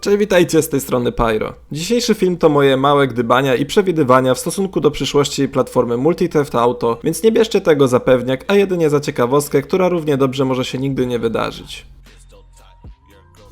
Cześć, witajcie z tej strony Pyro. Dzisiejszy film to moje małe gdybania i przewidywania w stosunku do przyszłości platformy Multi-Theft Auto, więc nie bierzcie tego za pewniak, a jedynie za ciekawostkę, która równie dobrze może się nigdy nie wydarzyć.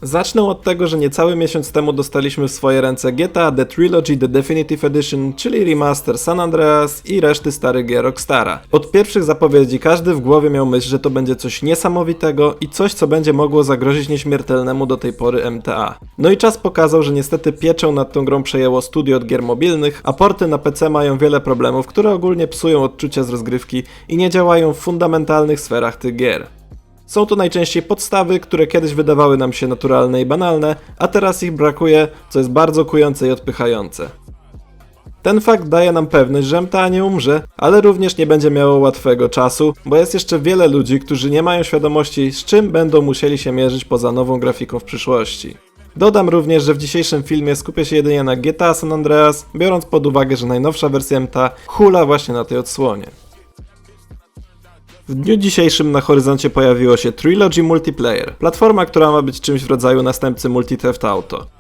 Zacznę od tego, że niecały miesiąc temu dostaliśmy w swoje ręce GTA The Trilogy The Definitive Edition, czyli remaster San Andreas i reszty starych gier Rockstara. Od pierwszych zapowiedzi każdy w głowie miał myśl, że to będzie coś niesamowitego i coś, co będzie mogło zagrozić nieśmiertelnemu do tej pory MTA. No i czas pokazał, że niestety pieczę nad tą grą przejęło studio od gier mobilnych, a porty na PC mają wiele problemów, które ogólnie psują odczucia z rozgrywki i nie działają w fundamentalnych sferach tych gier. Są to najczęściej podstawy, które kiedyś wydawały nam się naturalne i banalne, a teraz ich brakuje, co jest bardzo kujące i odpychające. Ten fakt daje nam pewność, że MTA nie umrze, ale również nie będzie miało łatwego czasu, bo jest jeszcze wiele ludzi, którzy nie mają świadomości, z czym będą musieli się mierzyć poza nową grafiką w przyszłości. Dodam również, że w dzisiejszym filmie skupię się jedynie na GTA San Andreas, biorąc pod uwagę, że najnowsza wersja MTA hula właśnie na tej odsłonie. W dniu dzisiejszym na horyzoncie pojawiło się Trilogy Multiplayer, platforma, która ma być czymś w rodzaju następcy Multi-Theft Auto.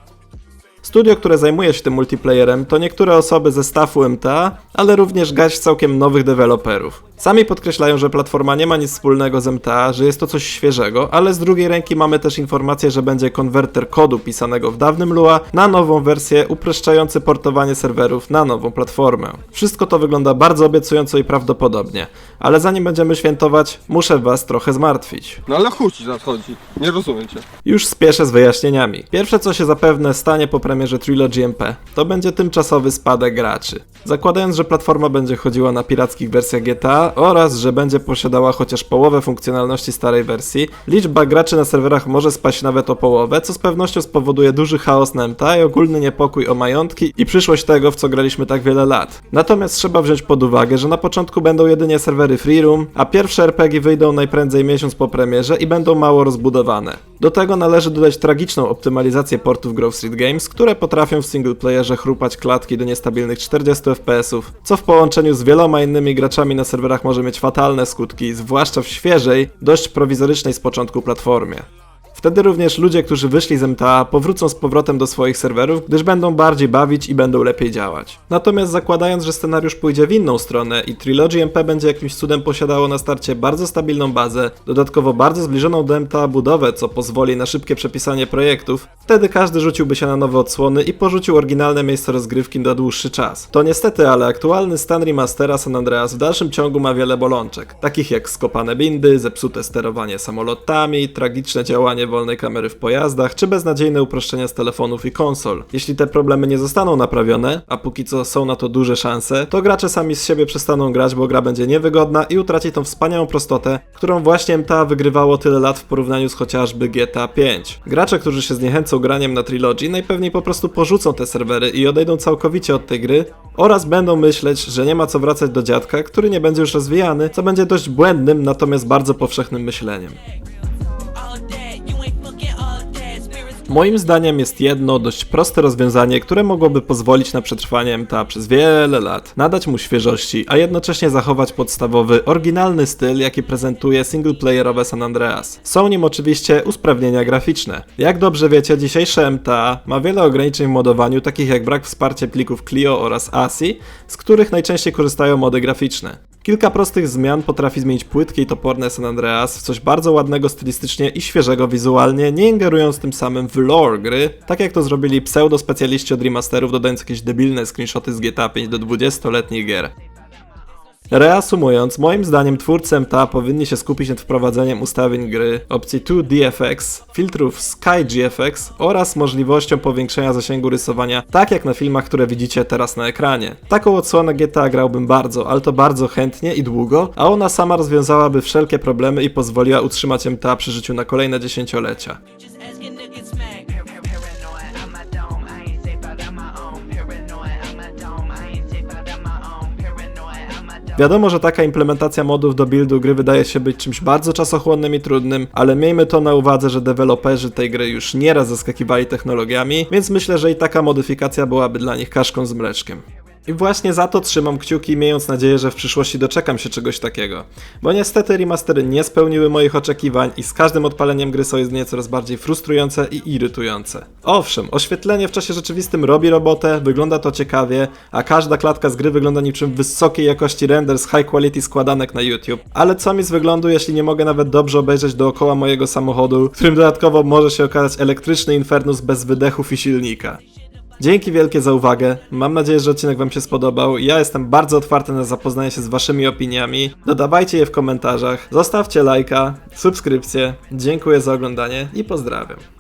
Studio, które zajmuje się tym multiplayerem, to niektóre osoby ze staffu MTA, ale również garść całkiem nowych deweloperów. Sami podkreślają, że platforma nie ma nic wspólnego z MTA, że jest to coś świeżego, ale z drugiej ręki mamy też informację, że będzie konwerter kodu pisanego w dawnym Lua na nową wersję, upraszczający portowanie serwerów na nową platformę. Wszystko to wygląda bardzo obiecująco i prawdopodobnie, ale zanim będziemy świętować, muszę was trochę zmartwić. No ale chuj ci nadchodzi. Nie rozumiem cię. Już spieszę z wyjaśnieniami. Pierwsze co się zapewne stanie po premierze Trilogy MP, to będzie tymczasowy spadek graczy. Zakładając, że platforma będzie chodziła na pirackich wersjach GTA oraz, że będzie posiadała chociaż połowę funkcjonalności starej wersji, liczba graczy na serwerach może spaść nawet o połowę, co z pewnością spowoduje duży chaos na MTA i ogólny niepokój o majątki i przyszłość tego, w co graliśmy tak wiele lat. Natomiast trzeba wziąć pod uwagę, że na początku będą jedynie serwery Free Room, a pierwsze RPG wyjdą najprędzej miesiąc po premierze i będą mało rozbudowane. Do tego należy dodać tragiczną optymalizację portów Grove Street Games, które potrafią w singleplayerze chrupać klatki do niestabilnych 40 FPS, co w połączeniu z wieloma innymi graczami na serwerach może mieć fatalne skutki, zwłaszcza w świeżej, dość prowizorycznej z początku platformie. Wtedy również ludzie, którzy wyszli z MTA, powrócą z powrotem do swoich serwerów, gdyż będą bardziej bawić i będą lepiej działać. Natomiast zakładając, że scenariusz pójdzie w inną stronę i Trilogy MP będzie jakimś cudem posiadało na starcie bardzo stabilną bazę, dodatkowo bardzo zbliżoną do MTA budowę, co pozwoli na szybkie przepisanie projektów, wtedy każdy rzuciłby się na nowe odsłony i porzucił oryginalne miejsce rozgrywki na dłuższy czas. To niestety, ale aktualny stan remastera San Andreas w dalszym ciągu ma wiele bolączek, takich jak skopane bindy, zepsute sterowanie samolotami, tragiczne działanie wolnej kamery w pojazdach, czy beznadziejne uproszczenia z telefonów i konsol. Jeśli te problemy nie zostaną naprawione, a póki co są na to duże szanse, to gracze sami z siebie przestaną grać, bo gra będzie niewygodna i utraci tą wspaniałą prostotę, którą właśnie MTA wygrywało tyle lat w porównaniu z chociażby GTA 5. Gracze, którzy się zniechęcą graniem na Trilogy, najpewniej po prostu porzucą te serwery i odejdą całkowicie od tej gry, oraz będą myśleć, że nie ma co wracać do dziadka, który nie będzie już rozwijany, co będzie dość błędnym, natomiast bardzo powszechnym myśleniem. Moim zdaniem jest jedno dość proste rozwiązanie, które mogłoby pozwolić na przetrwanie MTA przez wiele lat, nadać mu świeżości, a jednocześnie zachować podstawowy, oryginalny styl, jaki prezentuje singleplayerowe San Andreas. Są nim oczywiście usprawnienia graficzne. Jak dobrze wiecie, dzisiejsze MTA ma wiele ograniczeń w modowaniu, takich jak brak wsparcia plików Clio oraz ASI, z których najczęściej korzystają mody graficzne. Kilka prostych zmian potrafi zmienić płytkie i toporne San Andreas w coś bardzo ładnego stylistycznie i świeżego wizualnie, nie ingerując tym samym w lore gry, tak jak to zrobili pseudo-specjaliści od remasterów, dodając jakieś debilne screenshoty z GTA 5 do 20-letnich gier. Reasumując, moim zdaniem twórcy MTA powinni się skupić nad wprowadzeniem ustawień gry, opcji 2DFX, filtrów SkyGFX oraz możliwością powiększenia zasięgu rysowania, tak jak na filmach, które widzicie teraz na ekranie. Taką odsłonę GTA grałbym bardzo, ale to bardzo chętnie i długo, a ona sama rozwiązałaby wszelkie problemy i pozwoliła utrzymać MTA przy życiu na kolejne dziesięciolecia. Wiadomo, że taka implementacja modów do buildu gry wydaje się być czymś bardzo czasochłonnym i trudnym, ale miejmy to na uwadze, że deweloperzy tej gry już nieraz zaskakiwali technologiami, więc myślę, że i taka modyfikacja byłaby dla nich kaszką z mleczkiem. I właśnie za to trzymam kciuki, miejąc nadzieję, że w przyszłości doczekam się czegoś takiego. Bo niestety remastery nie spełniły moich oczekiwań i z każdym odpaleniem gry są jedynie coraz bardziej frustrujące i irytujące. Owszem, oświetlenie w czasie rzeczywistym robi robotę, wygląda to ciekawie, a każda klatka z gry wygląda niczym wysokiej jakości render z high quality składanek na YouTube. Ale co mi z wyglądu, jeśli nie mogę nawet dobrze obejrzeć dookoła mojego samochodu, w którym dodatkowo może się okazać elektryczny infernus bez wydechów i silnika. Dzięki wielkie za uwagę. Mam nadzieję, że odcinek Wam się spodobał. Ja jestem bardzo otwarty na zapoznanie się z Waszymi opiniami. Dodawajcie je w komentarzach, zostawcie lajka, subskrypcję. Dziękuję za oglądanie i pozdrawiam.